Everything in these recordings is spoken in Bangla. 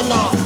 or not?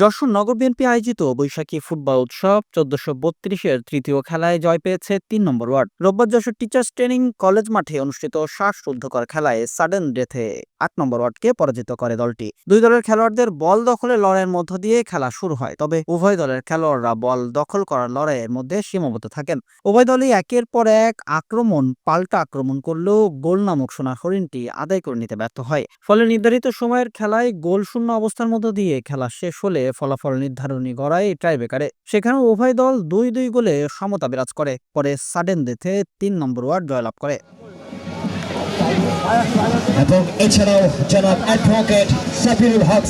যশোর নগর বিএনপি আয়োজিত বৈশাখী ফুটবল উৎসব চোদ্দশো বত্রিশের তৃতীয় খেলায় জয় পেয়েছে তিন নম্বর ওয়ার্ড। রোববার যশোর টিচার্স ট্রেনিং কলেজ মাঠে অনুষ্ঠিত শ্বাসরুদ্ধকর খেলায় সাডেন ডেথে আট নম্বর ওয়ার্ডকে পরাজিত করে দলটি। দুই দলের খেলোয়াড়দের বল দখলের লড়াইয়ের মধ্য দিয়ে খেলা শুরু হয়, তবে উভয় দলের খেলোয়াড়রা বল দখল করার লড়াইয়ের মধ্যে সীমাবদ্ধ থাকেন। উভয় দলই একের পর এক আক্রমণ, পাল্টা আক্রমণ করলেও গোল নামক সোনার হরিণটি আদায় করে নিতে ব্যর্থ হয়। ফলে নির্ধারিত সময়ের খেলায় গোল শূন্য অবস্থার মধ্য দিয়ে খেলা শেষ হলে ফলাফল নির্ধারণী গড়ায় টাইব্রেকারে। সেখানে উভয় দল দুই দুই গোলে সমতা বিরাজ করে। পরে সাডেন ডেথে তিন নম্বর ওয়ার্ড জয়লাভ করে। এবং এছাড়াও জনাব অ্যাডভোকেট সাফিরুল হক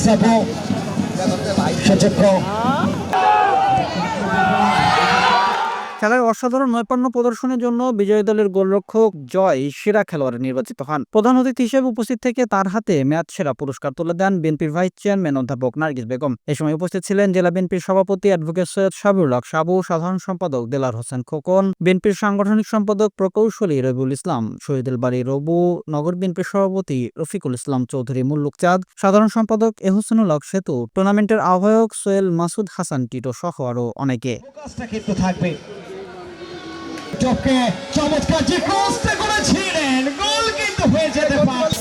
খেলায় অসাধারণ নৈপুণ্য প্রদর্শনের জন্য বিজয়ী দলের গোলরক্ষক জয় সেরা খেলোয়াড়ে নির্বাচিত হন। প্রধান অতিথি হিসেবে উপস্থিত থেকে তার হাতে ম্যাচ সেরা পুরস্কার তুলে দেন বিএনপির ভাইস চেয়ারম্যান অধ্যাপক নার্গিস বেগম। এ সময় উপস্থিত ছিলেন জেলা বিএনপির সভাপতি অ্যাডভোকেট সৈয়দ সাবিরুল হক সাবু, সাধারণ সম্পাদক দেলার হোসেন খোকন, বিএনপির সাংগঠনিক সম্পাদক প্রকৌশলী রবিউল ইসলাম শহীদুল বাড়ি রবু, নগর বিএনপির সভাপতি রফিকুল ইসলাম চৌধুরী, মুল্লুক চাঁদ, সাধারণ সম্পাদক এহসানুল হক সেতু, টুর্নামেন্টের আহ্বায়ক সোহেল মাসুদ হাসান, টিটো সহ আরও অনেকে। থাকবে। টপকে চমৎকার যে করেছিলেন গোল কিন্তু হয়ে যেতে পারে।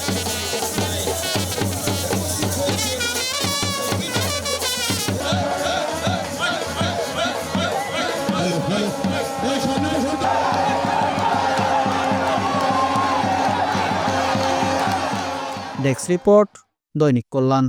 ডেস্ক রিপোর্ট দৈনিক কল্যাণ